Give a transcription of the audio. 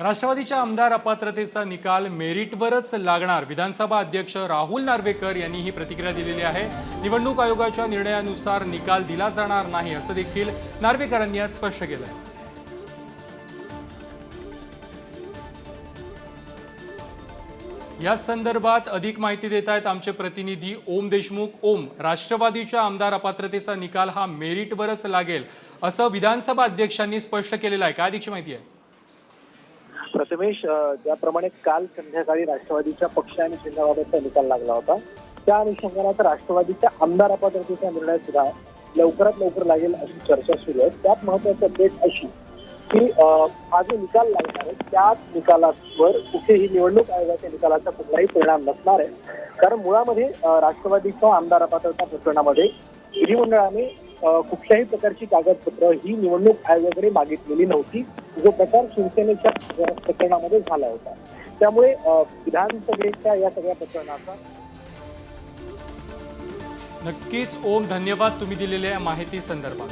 राष्ट्रवादीच्या आमदार अपात्रतेचा निकाल मेरिटवरच लागणार. विधानसभा अध्यक्ष राहुल नार्वेकर यांनी ही प्रतिक्रिया दिलेली आहे. निवडणूक आयोगाच्या निर्णयानुसार निकाल दिला जाणार नाही असं देखील नार्वेकरांनी आज स्पष्ट केलं या संदर्भात अधिक माहिती देत आहेत आमचे प्रतिनिधी ओम देशमुख. ओम राष्ट्रवादीच्या आमदार अपात्रतेचा निकाल हा मेरिटवरच लागेल असं विधानसभा अध्यक्षांनी स्पष्ट केलेलं आहे. काय अधिकची माहिती आहे? प्रथमेश ज्याप्रमाणे काल संध्याकाळी राष्ट्रवादीच्या पक्ष आणि चिन्हाबाबतचा निकाल लागला होता त्या अनुषंगाने आता राष्ट्रवादीच्या आमदार अपात्रतेचा निर्णय सुद्धा लवकरात लवकर लागेल अशी चर्चा सुरू आहे. त्यात महत्वाची अपडेट अशी की हा जो निकाल लागणार आहे त्याच निकालावर कुठेही निवडणूक आयोगाच्या निकालाचा कुठलाही परिणाम नसणार आहे. कारण मुळामध्ये राष्ट्रवादीच्या आमदार अपात्रता प्रकरणामध्ये विधिमंडळाने कुठल्याही प्रकारची कागदपत्र ही निवडणूक आयोगाकडे मागितलेली नव्हती. जो प्रकार शिवसेनेच्या प्रकरणामध्ये झाला होता. त्यामुळे विधानसभेच्या या सगळ्या प्रकरणाचा नक्कीच ओम धन्यवाद तुम्ही दिलेल्या माहिती संदर्भात.